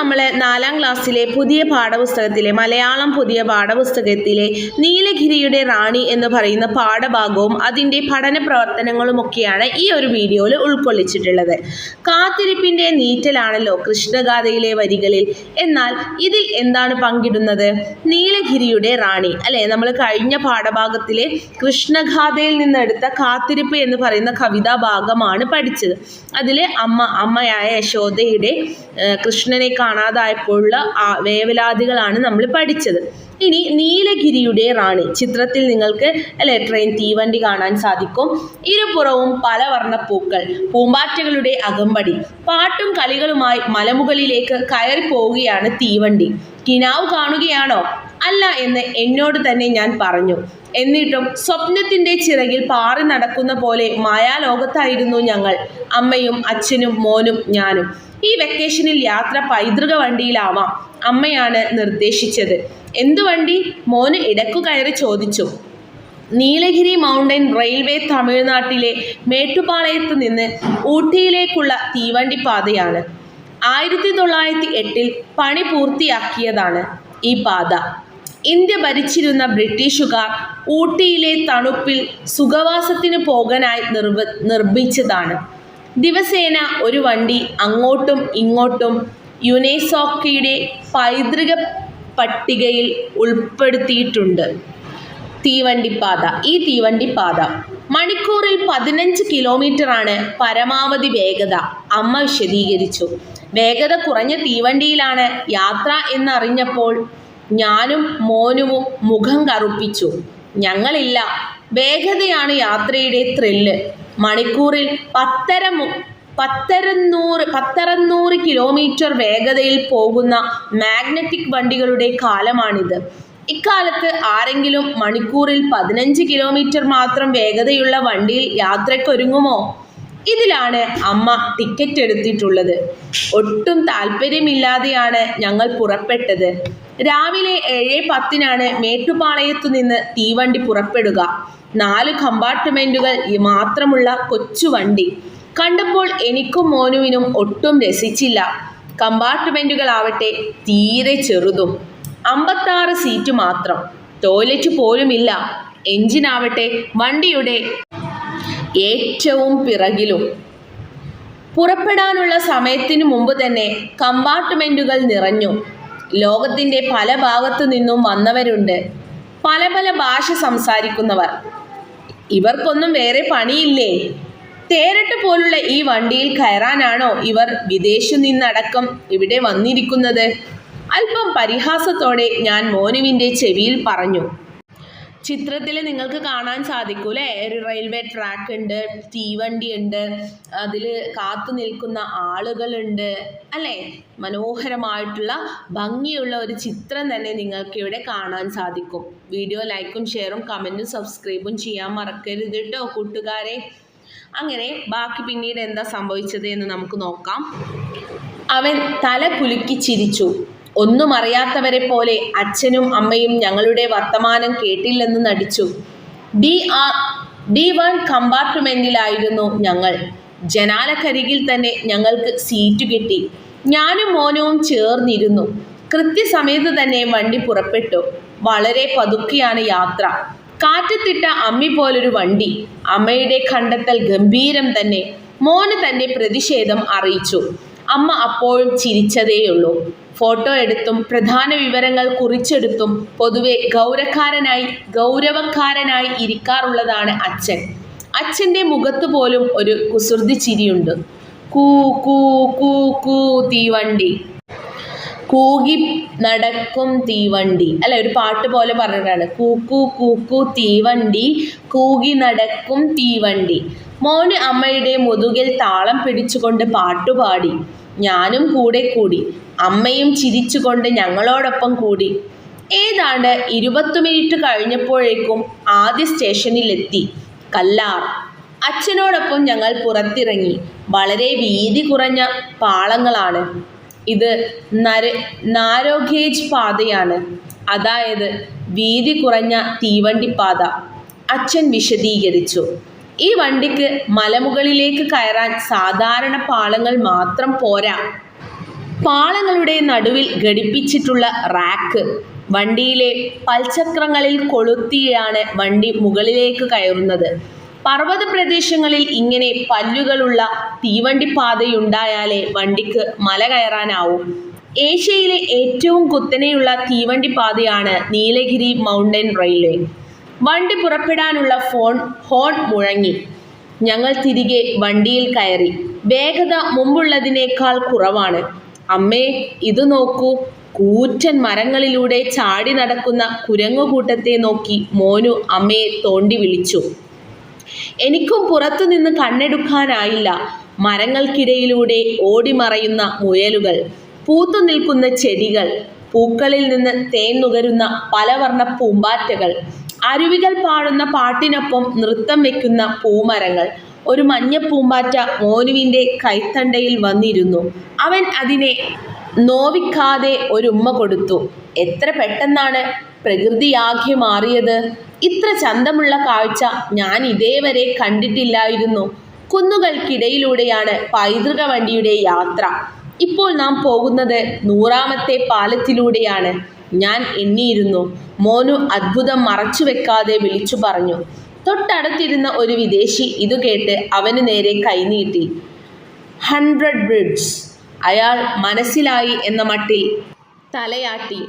നമ്മൾ നാലാം ക്ലാസ്സിലെ പുതിയ പാഠപുസ്തകത്തിലെ മലയാളം പുതിയ പാഠപുസ്തകത്തിലെ നീലഗിരിയുടെ റാണി എന്ന് പറയുന്ന പാഠഭാഗവും അതിന്റെ പഠന പ്രവർത്തനങ്ങളുമൊക്കെയാണ് ഈ ഒരു വീഡിയോയിൽ ഉൾക്കൊള്ളിച്ചിട്ടുള്ളത്. കാത്തിരിപ്പിന്റെ നീറ്റലാണല്ലോ കൃഷ്ണഗാഥയിലെ വരികളിൽ. എന്നാൽ ഇതിൽ എന്താണ് പങ്കിടുന്നത്? നീലഗിരിയുടെ റാണി. അല്ലേ? നമ്മൾ കഴിഞ്ഞ പാഠഭാഗത്തിലെ കൃഷ്ണഗാഥയിൽ നിന്നെടുത്ത കാത്തിരിപ്പ് എന്ന് പറയുന്ന കവിതാ ഭാഗമാണ് പഠിച്ചത്. അതിലെ അമ്മ അമ്മയായ യശോദയുടെ കൃഷ്ണനെ കൃഷ്ണനെ കാണാതായപ്പോഴുള്ള വേവലാതികളാണ് നമ്മൾ പഠിച്ചത്. ഇനി നീലഗിരിയുടെ റാണി ചിത്രത്തിൽ നിങ്ങൾക്ക് അല്ലെ ട്രെയിൻ തീവണ്ടി കാണാൻ സാധിക്കും. ഇരുപുറവും പല വർണപ്പൂക്കൾ പൂമ്പാറ്റകളുടെ അകമ്പടി പാട്ടും കളികളുമായി മലമുകളിലേക്ക് കയറി പോവുകയാണ് തീവണ്ടി. കിനാവ് കാണുകയാണോ? അല്ല എന്ന് എന്നോട് തന്നെ ഞാൻ പറഞ്ഞു. എന്നിട്ടും സ്വപ്നത്തിന്റെ ചിറകിൽ പാറി നടക്കുന്ന പോലെ മായാലോകത്തായിരുന്നു ഞങ്ങൾ. അമ്മയും അച്ഛനും മോനും ഞാനും. ഈ വെക്കേഷനിൽ യാത്ര പൈതൃക വണ്ടിയിലാവാം അമ്മയാണ് നിർദ്ദേശിച്ചത്. എന്തു വണ്ടി? മോന് ഇടക്കു കയറി ചോദിച്ചു. നീലഗിരി മൗണ്ടൻ റെയിൽവേ തമിഴ്നാട്ടിലെ മേട്ടുപാളയത്ത് നിന്ന് ഊട്ടിയിലേക്കുള്ള തീവണ്ടി പാതയാണ്. ആയിരത്തി തൊള്ളായിരത്തി എട്ടിൽ പണി പൂർത്തിയാക്കിയതാണ് ഈ പാത. ഇന്ത്യ ഭരിച്ചിരുന്ന ബ്രിട്ടീഷുകാർ ഊട്ടിയിലെ തണുപ്പിൽ സുഖവാസത്തിന് പോകാനായി നിർവ നിർമ്മിച്ചതാണ്. ദിവസേന ഒരു വണ്ടി അങ്ങോട്ടും ഇങ്ങോട്ടും യുനെസോക്കയുടെ പൈതൃക പട്ടികയിൽ ഉൾപ്പെടുത്തിയിട്ടുണ്ട്. തീവണ്ടിപ്പാത ഈ തീവണ്ടിപ്പാത മണിക്കൂറിൽ പതിനഞ്ച് കിലോമീറ്ററാണ് പരമാവധി വേഗത. അമ്മ വിശദീകരിച്ചു. വേഗത കുറഞ്ഞ തീവണ്ടിയിലാണ് യാത്ര എന്നറിഞ്ഞപ്പോൾ ഞാനും മോനുവും മുഖം കറുപ്പിച്ചു. ഞങ്ങളില്ല. വേഗതയാണ് യാത്രയുടെ ത്രില്ല്. മണിക്കൂറിൽ പത്തര പത്തരന്നൂറ് പത്തരന്നൂറ് കിലോമീറ്റർ വേഗതയിൽ പോകുന്ന മാഗ്നറ്റിക് വണ്ടികളുടെ കാലമാണിത്. ഇക്കാലത്ത് ആരെങ്കിലും മണിക്കൂറിൽ പതിനഞ്ച് കിലോമീറ്റർ മാത്രം വേഗതയുള്ള വണ്ടിയിൽ യാത്രയ്ക്കൊരുങ്ങുമോ? ഇതിലാണ് അമ്മ ടിക്കറ്റ് എടുത്തിട്ടുള്ളത്. ഒട്ടും താല്പര്യമില്ലാതെയാണ് ഞങ്ങൾ പുറപ്പെട്ടത്. രാവിലെ ഏഴ് പത്തിനാണ് മേട്ടുപാളയത്തു നിന്ന് തീവണ്ടി പുറപ്പെടുക. നാല് കമ്പാർട്ട്മെന്റുകൾ മാത്രമുള്ള കൊച്ചു വണ്ടി. കണ്ടപ്പോൾ എനിക്കും മോനുവിനും ഒട്ടും രസിച്ചില്ല. കമ്പാർട്ട്മെന്റുകളാവട്ടെ തീരെ ചെറുതും. അമ്പത്താറ് സീറ്റ് മാത്രം. ടോയ്ലറ്റ് പോലുമില്ല. എഞ്ചിനാവട്ടെ വണ്ടിയുടെ ഏറ്റവും പിറകിലും. പുറപ്പെടാനുള്ള സമയത്തിനു മുമ്പ് തന്നെ കമ്പാർട്ട്മെന്റുകൾ നിറഞ്ഞു. ലോകത്തിന്റെ പല ഭാഗത്തു നിന്നും വന്നവരുണ്ട്. പല പല ഭാഷ സംസാരിക്കുന്നവർ. ഇവർക്കൊന്നും വേറെ പണിയില്ലേ? തേരട്ട് പോലുള്ള ഈ വണ്ടിയിൽ കയറാനാണോ ഇവർ വിദേശ നിന്നടക്കം ഇവിടെ വന്നിരിക്കുന്നത്? അല്പം പരിഹാസത്തോടെ ഞാൻ മോനുവിന്റെ ചെവിയിൽ പറഞ്ഞു. ചിത്രത്തിൽ നിങ്ങൾക്ക് കാണാൻ സാധിക്കും അല്ലേ ഒരു റെയിൽവേ ട്രാക്ക് ഉണ്ട് തീവണ്ടി ഉണ്ട് അതിൽ കാത്തു നിൽക്കുന്ന ആളുകളുണ്ട് അല്ലേ? മനോഹരമായിട്ടുള്ള ഭംഗിയുള്ള ഒരു ചിത്രം തന്നെ നിങ്ങൾക്ക് ഇവിടെ കാണാൻ സാധിക്കും. വീഡിയോ ലൈക്കും ഷെയറും കമന്റും സബ്സ്ക്രൈബും ചെയ്യാൻ മറക്കരുത് കേട്ടോ കൂട്ടുകാരെ. അങ്ങനെ ബാക്കി പിന്നീട് എന്താ സംഭവിച്ചത് എന്ന് നമുക്ക് നോക്കാം. അവൻ തല കുലുക്കി ചിരിച്ചു. ഒന്നും അറിയാത്തവരെ പോലെ അച്ഛനും അമ്മയും ഞങ്ങളുടെ വർത്തമാനം കേട്ടില്ലെന്ന് നടിച്ചു. ഡി ആർ ഡി വൺ കമ്പാർട്ട്മെന്റിലായിരുന്നു ഞങ്ങൾ. ജനാലക്കരികിൽ തന്നെ ഞങ്ങൾക്ക് സീറ്റ് കിട്ടി. ഞാനും മോനവും ചേർന്നിരുന്നു. കൃത്യസമയത്ത് തന്നെ വണ്ടി പുറപ്പെട്ടു. വളരെ പതുക്കെയാണ് യാത്ര. കാറ്റത്തിട്ട അമ്മി പോലൊരു വണ്ടി. അമ്മയുടെ കണ്ടെത്തൽ ഗംഭീരം തന്നെ. മോന് തന്റെ പ്രതിഷേധം അറിയിച്ചു. അമ്മ അപ്പോഴും ചിരിച്ചതേയുള്ളൂ. ഫോട്ടോ എടുത്തും പ്രധാന വിവരങ്ങൾ കുറിച്ചെടുത്തും പൊതുവെ ഗൗരക്കാരനായി ഗൗരവക്കാരനായി ഇരിക്കാറുള്ളതാണ് അച്ഛൻ. അച്ഛന്റെ മുഖത്ത് പോലും ഒരു കുസൃതി ചിരിയുണ്ട്. കൂ കൂ കൂ കൂ തീവണ്ടി. കൂകി നടക്കും തീവണ്ടി. അല്ല ഒരു പാട്ട് പോലെ പറഞ്ഞിട്ടാണ്. കൂക്കു കൂക്കു തീവണ്ടി കൂകി നടക്കും തീവണ്ടി. മോന് അമ്മയുടെ മുതുകിൽ താളം പിടിച്ചുകൊണ്ട് പാട്ടുപാടി. ഞാനും കൂടെ കൂടി. അമ്മയും ചിരിച്ചുകൊണ്ട് ഞങ്ങളോടൊപ്പം കൂടി. ഏതാണ്ട് ഇരുപത്ത് മിനിറ്റ് കഴിഞ്ഞപ്പോഴേക്കും ആദ്യ സ്റ്റേഷനിലെത്തി. കല്ലാർ. അച്ഛനോടൊപ്പം ഞങ്ങൾ പുറത്തിറങ്ങി. വളരെ വീതി കുറഞ്ഞ പാളങ്ങളാണ്. ഇത് നര നാരോഗേജ് പാതയാണ്. അതായത് വീതി കുറഞ്ഞ തീവണ്ടിപ്പാത. അച്ഛൻ വിശദീകരിച്ചു. ഈ വണ്ടിക്ക് മലമുകളിലേക്ക് കയറാൻ സാധാരണ പാളങ്ങൾ മാത്രം പോരാ. പാളങ്ങളുടെ നടുവിൽ ഘടിപ്പിച്ചിട്ടുള്ള റാക്ക് വണ്ടിയിലെ പൽചക്രങ്ങളിൽ കൊളുത്തിയാണ് വണ്ടി മുകളിലേക്ക് കയറുന്നത്. പർവത പ്രദേശങ്ങളിൽ ഇങ്ങനെ പല്ലുകളുള്ള തീവണ്ടി പാതയുണ്ടായാലേ വണ്ടിക്ക് മല കയറാനാവൂ. ഏഷ്യയിലെ ഏറ്റവും കുത്തനെയുള്ള തീവണ്ടി പാതയാണ് നീലഗിരി മൗണ്ടൻ റെയിൽവേ. വണ്ടി പുറപ്പെടാനുള്ള ഫോൺ ഹോൺ മുഴങ്ങി. ഞങ്ങൾ തിരികെ വണ്ടിയിൽ കയറി. വേഗത മുമ്പുള്ളതിനേക്കാൾ കുറവാണ്. അമ്മേ ഇത് നോക്കൂ. കൂറ്റൻ മരങ്ങളിലൂടെ ചാടി നടക്കുന്ന കുരങ്ങുകൂട്ടത്തെ നോക്കി മോനു അമ്മയെ തോണ്ടി വിളിച്ചു. എനിക്കും പുറത്തുനിന്ന് കണ്ണെടുക്കാനായില്ല. മരങ്ങൾക്കിടയിലൂടെ ഓടിമറയുന്ന മുയലുകൾ പൂത്തു നിൽക്കുന്ന ചെടികൾ പൂക്കളിൽ നിന്ന് തേൻ നുകരുന്ന പലവർണ പൂമ്പാറ്റകൾ അരുവികൾ പാടുന്ന പാട്ടിനൊപ്പം നൃത്തം വെക്കുന്ന പൂമരങ്ങൾ. ഒരു മഞ്ഞ പൂമ്പാറ്റ മോനുവിന്റെ കൈത്തണ്ടയിൽ വന്നിരുന്നു. അവൻ അതിനെ നോവിക്കാതെ ഒരുമ്മ കൊടുത്തു. എത്ര പെട്ടെന്നാണ് പ്രകൃതിയാകെ മാറിയത്. ഇത്ര ചന്തമുള്ള കാഴ്ച ഞാൻ ഇതേവരെ കണ്ടിട്ടില്ലായിരുന്നു. കുന്നുകൾക്കിടയിലൂടെയാണ് പൈതൃക വണ്ടിയുടെ യാത്ര. ഇപ്പോൾ നാം പോകുന്നത് നൂറാമത്തെ പാലത്തിലൂടെയാണ്. ഞാൻ എണ്ണിയിരുന്നു. മോനു അത്ഭുതം മറച്ചു വെക്കാതെ വിളിച്ചു പറഞ്ഞു തൊട്ടടുത്തിരുന്ന ഒരു വിദേശി ഇത് കേട്ട് അവന് നേരെ കൈനീട്ടി ഹൺഡ്രഡ് ബ്രിഡ്സ് അയാൾ മനസ്സിലായി എന്ന മട്ടിൽ തലയാട്ടി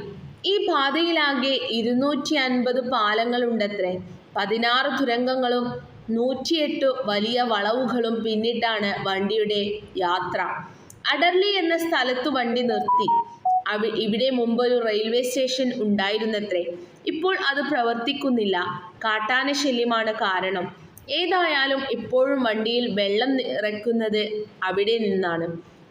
ഈ പാതയിലാകെ ഇരുന്നൂറ്റി അൻപത് പാലങ്ങളുണ്ടത്രേ. പതിനാറ് തുരങ്കങ്ങളും നൂറ്റിയെട്ട് വലിയ വളവുകളും പിന്നിട്ടാണ് വണ്ടിയുടെ യാത്ര. അഡർലി എന്ന സ്ഥലത്തു വണ്ടി നിർത്തി. ഇവിടെ മുമ്പൊരു റെയിൽവേ സ്റ്റേഷൻ ഉണ്ടായിരുന്നത്രേ. ഇപ്പോൾ അത് പ്രവർത്തിക്കുന്നില്ല. കാട്ടാന ശല്യമാണ് കാരണം. ഏതായാലും ഇപ്പോഴും വണ്ടിയിൽ വെള്ളം നിറയ്ക്കുന്നത് അവിടെ നിന്നാണ്.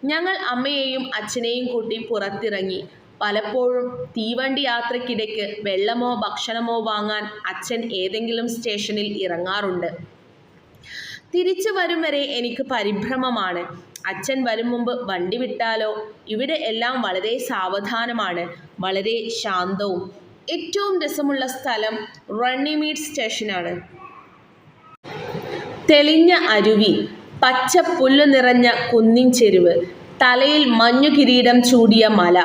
ഞങ്ങൾ അമ്മയെയും അച്ഛനെയും കൂട്ടി പുറത്തിറങ്ങി. പലപ്പോഴും തീവണ്ടി യാത്രക്കിടയ്ക്ക് വെള്ളമോ ഭക്ഷണമോ വാങ്ങാൻ അച്ഛൻ ഏതെങ്കിലും സ്റ്റേഷനിൽ ഇറങ്ങാറുണ്ട്. തിരിച്ചു വരും വരെ എനിക്ക് പരിഭ്രമമാണ്. അച്ഛൻ വരും മുമ്പ് വണ്ടി വിട്ടാലോ? ഇവിടെ എല്ലാം വളരെ സാവധാനമാണ് വളരെ ശാന്തവും. ഏറ്റവും രസമുള്ള സ്ഥലം റണ്ണിമീഡ് സ്റ്റേഷനാണ്. തെളിഞ്ഞ അരുവി പച്ച പുല്ലു നിറഞ്ഞ കുന്നിൻ ചെരുവ് തലയിൽ മഞ്ഞു കിരീടം ചൂടിയ മല.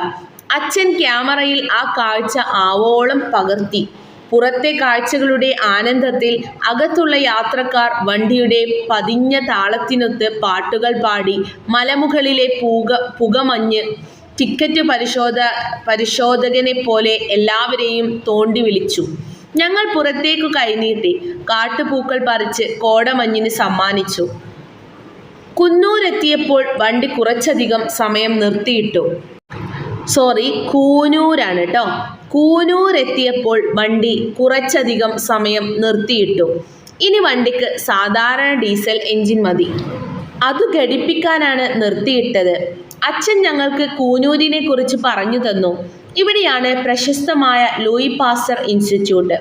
അച്ഛൻ ക്യാമറയിൽ ആ കാഴ്ച ആവോളം പകർത്തി. പുറത്തെ കാഴ്ചകളുടെ ആനന്ദത്തിൽ അകത്തുള്ള യാത്രക്കാർ വണ്ടിയുടെ പതിഞ്ഞ താളത്തിനൊത്ത് പാട്ടുകൾ പാടി മലമുകളിലെ പുക പുകമഞ്ഞ് ടിക്കറ്റ് പരിശോധ പരിശോധകനെ പോലെ എല്ലാവരെയും തോണ്ടി വിളിച്ചു. ഞങ്ങൾ പുറത്തേക്കു കൈനീട്ടി കാട്ടുപൂക്കൾ പറിച്ച് കോടമഞ്ഞിന് സമ്മാനിച്ചു. കുന്നൂരെത്തിയപ്പോൾ വണ്ടി കുറച്ചധികം സമയം നിർത്തിയിട്ടു. സോറി കൂനൂരാണ് കേട്ടോ കൂനൂരെത്തിയപ്പോൾ വണ്ടി കുറച്ചധികം സമയം നിർത്തിയിട്ടു. ഇനി വണ്ടിക്ക് സാധാരണ ഡീസൽ എൻജിൻ മതി. അത് ഘടിപ്പിക്കാനാണ് നിർത്തിയിട്ടത്. അച്ഛൻ ഞങ്ങൾക്ക് കൂനൂരിനെ കുറിച്ച് പറഞ്ഞു തന്നു. ഇവിടെയാണ് പ്രശസ്തമായ ലൂയി പാസ്റ്റർ ഇൻസ്റ്റിറ്റ്യൂട്ട്.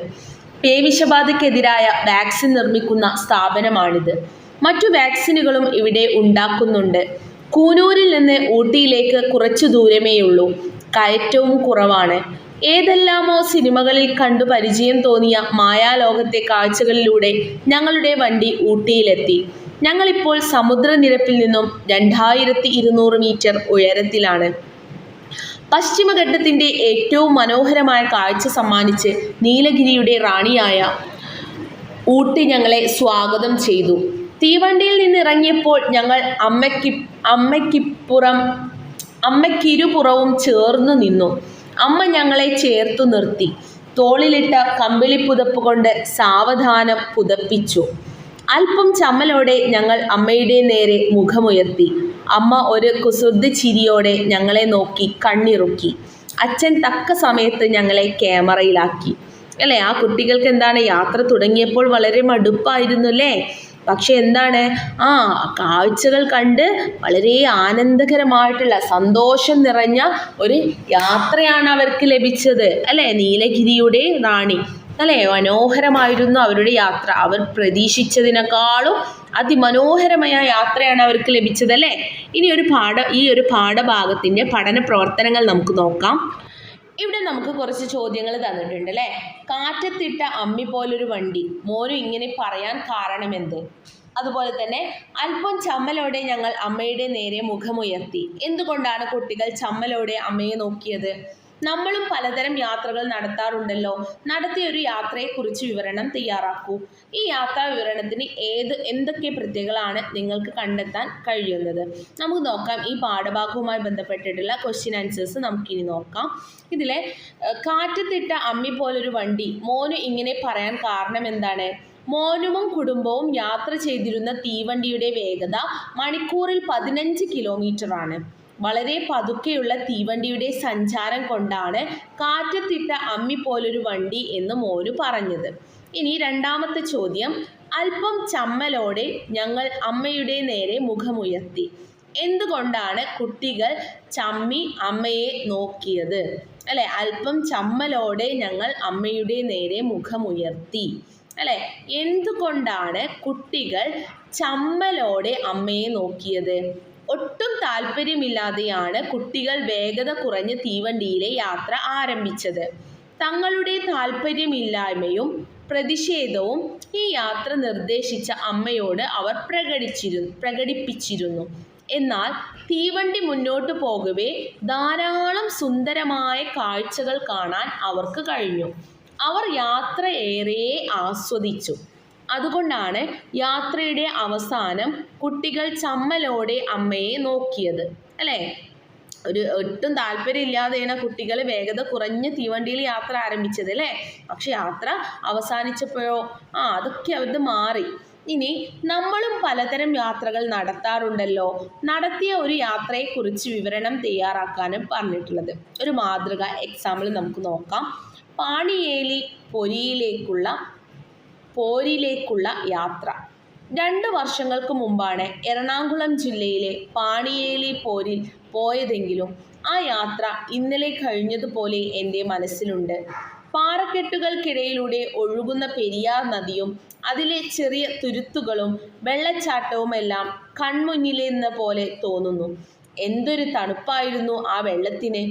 പേവിഷബാധയ്ക്കെതിരായ വാക്സിൻ നിർമ്മിക്കുന്ന സ്ഥാപനമാണിത്. മറ്റു വാക്സിനുകളും ഇവിടെ ഉണ്ടാക്കുന്നുണ്ട്. കൂനൂരിൽ നിന്ന് ഊട്ടിയിലേക്ക് കുറച്ചു ദൂരമേയുള്ളൂ. കയറ്റവും കുറവാണ്. ഏതെല്ലാമോ സിനിമകളിൽ കണ്ടു പരിചയം തോന്നിയ മായാലോകത്തെ കാഴ്ചകളിലൂടെ ഞങ്ങളുടെ വണ്ടി ഊട്ടിയിലെത്തി. ഞങ്ങളിപ്പോൾ സമുദ്രനിരപ്പിൽ നിന്നും രണ്ടായിരത്തി ഇരുന്നൂറ് മീറ്റർ ഉയരത്തിലാണ്. പശ്ചിമഘട്ടത്തിന്റെ ഏറ്റവും മനോഹരമായ കാഴ്ച സമ്മാനിച്ച് നീലഗിരിയുടെ റാണിയായ ഊട്ടി ഞങ്ങളെ സ്വാഗതം ചെയ്തു. തീവണ്ടിയിൽ നിന്നിറങ്ങിയപ്പോൾ ഞങ്ങൾ അമ്മയ്ക്ക് അമ്മയ്ക്കിപ്പുറം അമ്മയ്ക്കിരുപുറവും ചേർന്ന് നിന്നു. അമ്മ ഞങ്ങളെ ചേർത്തു നിർത്തി. തോളിലിട്ട കമ്പിളിപ്പുതപ്പ് കൊണ്ട് സാവധാനം പുതപ്പിച്ചു. അല്പം ചമ്മലോടെ ഞങ്ങൾ അമ്മയുടെ നേരെ മുഖമുയർത്തി. അമ്മ ഒരു കുസൃതി ചിരിയോടെ ഞങ്ങളെ നോക്കി കണ്ണിറുക്കി. അച്ഛൻ തക്ക സമയത്ത് ഞങ്ങളെ ക്യാമറയിലാക്കി. അല്ലേ ആ കുട്ടികൾക്ക് എന്താണ് യാത്ര തുടങ്ങിയപ്പോൾ വളരെ മടുപ്പായിരുന്നു അല്ലേ? പക്ഷെ എന്താണ്? ആ കാഴ്ചകൾ കണ്ട് വളരെ ആനന്ദകരമായിട്ടുള്ള സന്തോഷം നിറഞ്ഞ ഒരു യാത്രയാണ് അവർക്ക് ലഭിച്ചത്. അല്ലേ? നീലഗിരിയുടെ റാണി. അല്ലേ? മനോഹരമായിരുന്നു അവരുടെ യാത്ര. അവർ പ്രതീക്ഷിച്ചതിനേക്കാളും അതിമനോഹരമായ യാത്രയാണ് അവർക്ക് ലഭിച്ചത് അല്ലേ? ഇനി ഒരു പാഠ ഈ ഒരു പാഠഭാഗത്തിന്റെ പഠന പ്രവർത്തനങ്ങൾ നമുക്ക് നോക്കാം. ഇവിടെ നമുക്ക് കുറച്ച് ചോദ്യങ്ങൾ തന്നിട്ടുണ്ട് അല്ലേ? കാറ്റത്തിട്ട അമ്മി പോലൊരു വണ്ടി. മോനു ഇങ്ങനെ പറയാൻ കാരണം കാരണമെന്ത് അതുപോലെ തന്നെ അല്പം ചമ്മലോടെ ഞങ്ങൾ അമ്മയുടെ നേരെ മുഖമുയർത്തി. എന്തുകൊണ്ടാണ് കുട്ടികൾ ചമ്മലോടെ അമ്മയെ നോക്കിയത്? നമ്മളും പലതരം യാത്രകൾ നടത്താറുണ്ടല്ലോ. നടത്തിയ ഒരു യാത്രയെക്കുറിച്ച് വിവരണം തയ്യാറാക്കൂ. ഈ യാത്രാ വിവരണത്തിന് ഏത് എന്തൊക്കെ പ്രത്യേകതകളാണ് നിങ്ങൾക്ക് കണ്ടെത്താൻ കഴിയുന്നത്? നമുക്ക് നോക്കാം. ഈ പാഠഭാഗവുമായി ബന്ധപ്പെട്ടിട്ടുള്ള ക്വസ്റ്റ്യൻ ആൻസേഴ്സ് നമുക്കിനി നോക്കാം. ഇതിലെ കാറ്റത്തിട്ട അമ്മി പോലൊരു വണ്ടി മോനു ഇങ്ങനെ പറയാൻ കാരണം എന്താണ്? മോനുവും കുടുംബവും യാത്ര ചെയ്തിരുന്ന തീവണ്ടിയുടെ വേഗത മണിക്കൂറിൽ പതിനഞ്ച് കിലോമീറ്റർ ആണ്. വളരെ പതുക്കെയുള്ള തീവണ്ടിയുടെ സഞ്ചാരം കൊണ്ടാണ് കാറ്റത്തിട്ട അമ്മി പോലൊരു വണ്ടി എന്ന് മോനു പറഞ്ഞത്. ഇനി രണ്ടാമത്തെ ചോദ്യം. അല്പം ചമ്മലോടെ ഞങ്ങൾ അമ്മയുടെ നേരെ മുഖമുയർത്തി. എന്തുകൊണ്ടാണ് കുട്ടികൾ ചമ്മി അമ്മയെ നോക്കിയത്? അല്ലെ? അല്പം ചമ്മലോടെ ഞങ്ങൾ അമ്മയുടെ നേരെ മുഖമുയർത്തി. അല്ലെ? എന്തുകൊണ്ടാണ് കുട്ടികൾ ചമ്മലോടെ അമ്മയെ നോക്കിയത്? ഒട്ടും താല്പര്യമില്ലാതെയാണ് കുട്ടികൾ വേഗത കുറഞ്ഞ തീവണ്ടിയിലെ യാത്ര ആരംഭിച്ചത്. തങ്ങളുടെ താല്പര്യമില്ലായ്മയും പ്രതിഷേധവും ഈ യാത്ര നിർദ്ദേശിച്ച അമ്മയോട് അവർ പ്രകടിച്ചിരുന്നു പ്രകടിപ്പിച്ചിരുന്നു. എന്നാൽ തീവണ്ടി മുന്നോട്ട് പോകവേ ധാരാളം സുന്ദരമായ കാഴ്ചകൾ കാണാൻ അവർക്ക് കഴിഞ്ഞു. അവർ യാത്ര ഏറെ ആസ്വദിച്ചു. അതുകൊണ്ടാണ് യാത്രയുടെ അവസാനം കുട്ടികൾ ചമ്മലോടെ അമ്മയെ നോക്കിയത് അല്ലേ? ഒരു ഒട്ടും താല്പര്യമില്ലാതെയാണ് കുട്ടികൾ വേഗത കുറഞ്ഞ തീവണ്ടിയിൽ യാത്ര ആരംഭിച്ചത് അല്ലേ? പക്ഷെ യാത്ര അവസാനിച്ചപ്പോഴോ? ആ അതൊക്കെ അവർ മാറി. ഇനി നമ്മളും പലതരം യാത്രകൾ നടത്താറുണ്ടല്ലോ. നടത്തിയ ഒരു യാത്രയെക്കുറിച്ച് വിവരണം തയ്യാറാക്കാനും പറഞ്ഞിട്ടുള്ളത്. ഒരു മാതൃക എക്സാമ്പിൾ നമുക്ക് നോക്കാം. പാണിയേലി പൊരിയിലേക്കുള്ള പോരിലേക്കുള്ള യാത്ര. രണ്ട് വർഷങ്ങൾക്ക് മുമ്പാണ് എറണാകുളം ജില്ലയിലെ പാണിയേലി പോരിൽ പോയതെങ്കിലും ആ യാത്ര ഇന്നലെ കഴിഞ്ഞതുപോലെ എന്റെ മനസ്സിലുണ്ട്. പാറക്കെട്ടുകൾക്കിടയിലൂടെ ഒഴുകുന്ന പെരിയാർ നദിയും അതിലെ ചെറിയ തുരുത്തുകളും വെള്ളച്ചാട്ടവുമെല്ലാം കൺമുന്നിലെന്ന പോലെ തോന്നുന്നു. എന്തൊരു തണുപ്പായിരുന്നു ആ വെള്ളത്തിന്.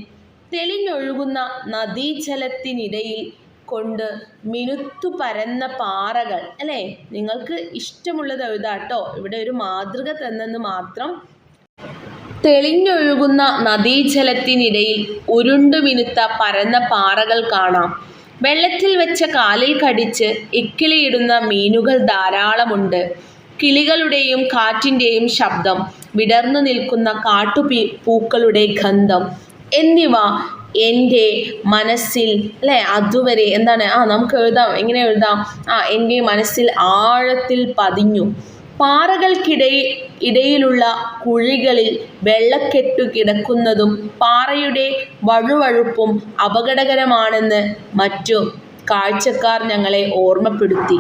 തെളിഞ്ഞൊഴുകുന്ന നദീജലത്തിനിടയിൽ കൊണ്ട് മിനുത്തു പരന്ന പാറകൾ. അല്ലേ? നിങ്ങൾക്ക് ഇഷ്ടമുള്ളത് എഴുതാട്ടോ ഇവിടെ ഒരു മാതൃക തന്നെന്ന് മാത്രം. തെളിഞ്ഞൊഴുകുന്ന നദീജലത്തിനിടയിൽ ഉരുണ്ടു മിനുത്ത പരന്ന പാറകൾ കാണാം. വെള്ളത്തിൽ വെച്ച കാലിൽ കടിച്ച് ഇക്കിളിയിടുന്ന മീനുകൾ ധാരാളമുണ്ട്. കിളികളുടെയും കാറ്റിന്റെയും ശബ്ദം വിടർന്നു നിൽക്കുന്ന കാട്ടുപീ പൂക്കളുടെ ഗന്ധം എന്നിവ എന്റെ മനസ്സിൽ അല്ലേ? അതുവരെ എന്താണ്? ആ നമുക്ക് എഴുതാം. എങ്ങനെ എഴുതാം? ആ എന്റെ മനസ്സിൽ ആഴത്തിൽ പതിഞ്ഞു. പാറകൾക്കിടയിൽ ഇടയിലുള്ള കുഴികളിൽ വെള്ളക്കെട്ടു കിടക്കുന്നതും പാറയുടെ വഴുവഴുപ്പും അപകടകരമാണെന്ന് മറ്റു കാഴ്ചക്കാർ ഞങ്ങളെ ഓർമ്മപ്പെടുത്തി.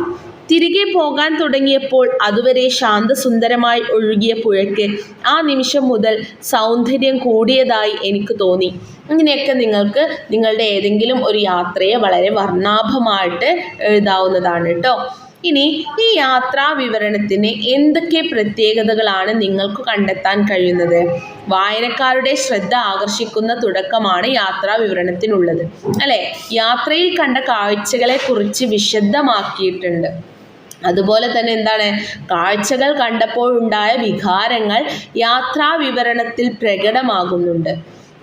തിരികെ പോകാൻ തുടങ്ങിയപ്പോൾ അതുവരെ ശാന്തസുന്ദരമായി ഒഴുകിയ പുഴയ്ക്ക് ആ നിമിഷം മുതൽ സൗന്ദര്യം കൂടിയതായി എനിക്ക് തോന്നി. ഇങ്ങനെയൊക്കെ നിങ്ങൾക്ക് നിങ്ങളുടെ ഏതെങ്കിലും ഒരു യാത്രയെ വളരെ വർണാഭമായിട്ട് എഴുതാവുന്നതാണ് കേട്ടോ ഇനി ഈ യാത്രാ വിവരണത്തിന് എന്തൊക്കെ പ്രത്യേകതകളാണ് നിങ്ങൾക്ക് കണ്ടെത്താൻ കഴിയുന്നത്? വായനക്കാരുടെ ശ്രദ്ധ ആകർഷിക്കുന്ന തുടക്കമാണ് യാത്രാ വിവരണത്തിനുള്ളത് അല്ലേ? യാത്രയിൽ കണ്ട കാഴ്ചകളെ കുറിച്ച് വിശദമാക്കിയിട്ടുണ്ട്. അതുപോലെ തന്നെ എന്താണ്? കാഴ്ചകൾ കണ്ടപ്പോഴുണ്ടായ വികാരങ്ങൾ യാത്രാ വിവരണത്തിൽ പ്രകടമാകുന്നുണ്ട്.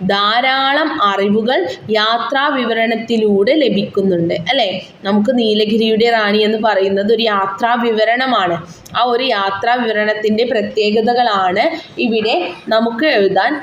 ധാരാളം അറിവുകൾ യാത്രാ വിവരണത്തിലൂടെ ലഭിക്കുന്നുണ്ട് അല്ലേ? നമുക്ക് നീലഗിരിയുടെ റാണി എന്ന് പറയുന്നത് ഒരു യാത്രാ വിവരണമാണ് ആ ഒരു യാത്രാ വിവരണത്തിന്റെ പ്രത്യേകതകളാണ് ഇവിടെ നമുക്ക് എഴുതാൻ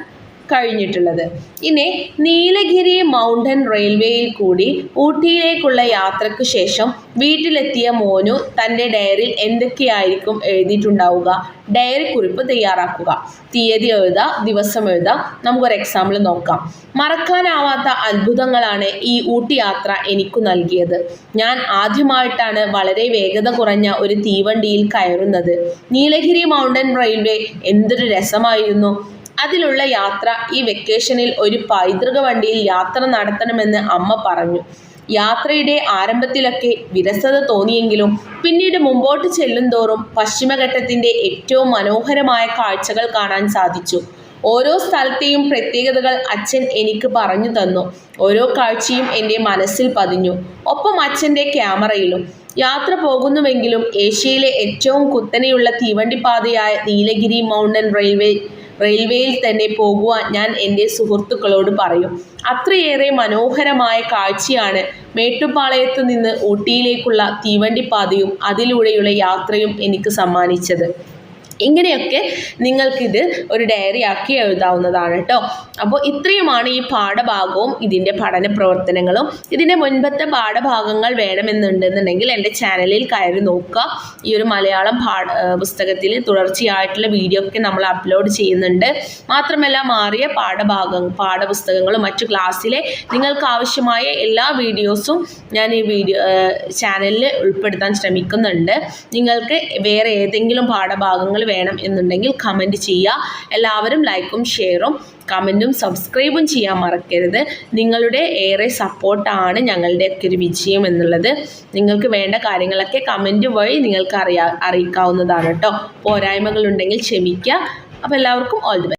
കഴിഞ്ഞിട്ടുള്ളത്. ഇനി നീലഗിരി മൗണ്ടൻ റെയിൽവേയിൽ കൂടി ഊട്ടിയിലേക്കുള്ള യാത്രയ്ക്ക് ശേഷം വീട്ടിലെത്തിയ മോനു തന്റെ ഡയറിയിൽ എന്തൊക്കെയായിരിക്കും എഴുതിയിട്ടുണ്ടാവുക ഡയറി കുറിപ്പ് തയ്യാറാക്കുക തീയതി എഴുതുക ദിവസം എഴുതുക നമുക്കൊരു എക്സാമ്പിൾ നോക്കാം. മറക്കാനാവാത്ത അത്ഭുതങ്ങളാണ് ഈ ഊട്ടി യാത്ര എനിക്ക് നൽകിയത്. ഞാൻ ആദ്യമായിട്ടാണ് വളരെ വേഗത കുറഞ്ഞ ഒരു തീവണ്ടിയിൽ കയറുന്നത്. നീലഗിരി മൗണ്ടൻ റെയിൽവേ എന്തൊരു രസമായിരുന്നു. അതിലുള്ള യാത്ര ഈ വെക്കേഷനിൽ ഒരു പൈതൃക വണ്ടിയിൽ യാത്ര നടത്തണമെന്ന് അമ്മ പറഞ്ഞു. യാത്രയുടെ ആരംഭത്തിലൊക്കെ വിരസത തോന്നിയെങ്കിലും പിന്നീട് മുമ്പോട്ട് ചെല്ലുംതോറും പശ്ചിമഘട്ടത്തിന്റെ ഏറ്റവും മനോഹരമായ കാഴ്ചകൾ കാണാൻ സാധിച്ചു. ഓരോ സ്ഥലത്തെയും പ്രത്യേകതകൾ അച്ഛൻ എനിക്ക് പറഞ്ഞു തന്നു. ഓരോ കാഴ്ചയും എന്റെ മനസ്സിൽ പതിഞ്ഞു. ഒപ്പം അച്ഛന്റെ ക്യാമറയിലും. യാത്ര പോകുന്നുവെങ്കിലും ഏഷ്യയിലെ ഏറ്റവും കുത്തനെയുള്ള തീവണ്ടിപ്പാതയായ നീലഗിരി മൗണ്ടൻ റെയിൽവേ റെയിൽവേയിൽ തന്നെ പോകുവാൻ ഞാൻ എന്റെ സുഹൃത്തുക്കളോട് പറയും. അത്രയേറെ മനോഹരമായ കാഴ്ചയാണ് മേട്ടുപാളയത്ത് നിന്ന് ഊട്ടിയിലേക്കുള്ള തീവണ്ടിപ്പാതയും അതിലൂടെയുള്ള യാത്രയും എനിക്ക് സമ്മാനിച്ചത്. ഇങ്ങനെയൊക്കെ നിങ്ങൾക്കിത് ഒരു ഡയറി ആക്കി എഴുതാവുന്നതാണ് കേട്ടോ അപ്പോൾ ഇത്രയുമാണ് ഈ പാഠഭാഗവും ഇതിന്റെ പഠന പ്രവർത്തനങ്ങളും. ഇതിന്റെ മുൻപത്തെ പാഠഭാഗങ്ങൾ വേണമെന്നുണ്ടെന്നുണ്ടെങ്കിൽ എന്റെ ചാനലിൽ കയറി നോക്കുക. ഈ ഒരു മലയാളം പാഠ പുസ്തകത്തിൽ തുടർച്ചയായിട്ടുള്ള വീഡിയോ ഒക്കെ നമ്മൾ അപ്ലോഡ് ചെയ്യുന്നുണ്ട്. മാത്രമല്ല മാറിയ പാഠഭാഗം പാഠപുസ്തകങ്ങളും മറ്റു ക്ലാസ്സിലെ നിങ്ങൾക്ക് ആവശ്യമായ എല്ലാ വീഡിയോസും ഞാൻ ഈ വീഡിയോ ചാനലിൽ ഉൾപ്പെടുത്താൻ ശ്രമിക്കുന്നുണ്ട്. നിങ്ങൾക്ക് വേറെ ഏതെങ്കിലും പാഠഭാഗങ്ങൾ വേണം എന്നുണ്ടെങ്കിൽ കമന്റ് ചെയ്യുക. എല്ലാവരും ലൈക്കും ഷെയറും കമന്റും സബ്സ്ക്രൈബും ചെയ്യാൻ മറക്കരുത്. നിങ്ങളുടെ ഏറെ സപ്പോർട്ടാണ് ഞങ്ങളുടെയൊക്കെ ഒരു വിജയം എന്നുള്ളത്. നിങ്ങൾക്ക് വേണ്ട കാര്യങ്ങളൊക്കെ കമന്റ് വഴി നിങ്ങൾക്ക് അറിയാ അറിയിക്കാവുന്നതാണ് കേട്ടോ. പോരായ്മകളുണ്ടെങ്കിൽ ക്ഷമിക്കുക. അപ്പോൾ എല്ലാവർക്കും ഓൾ ദി ബെസ്റ്റ്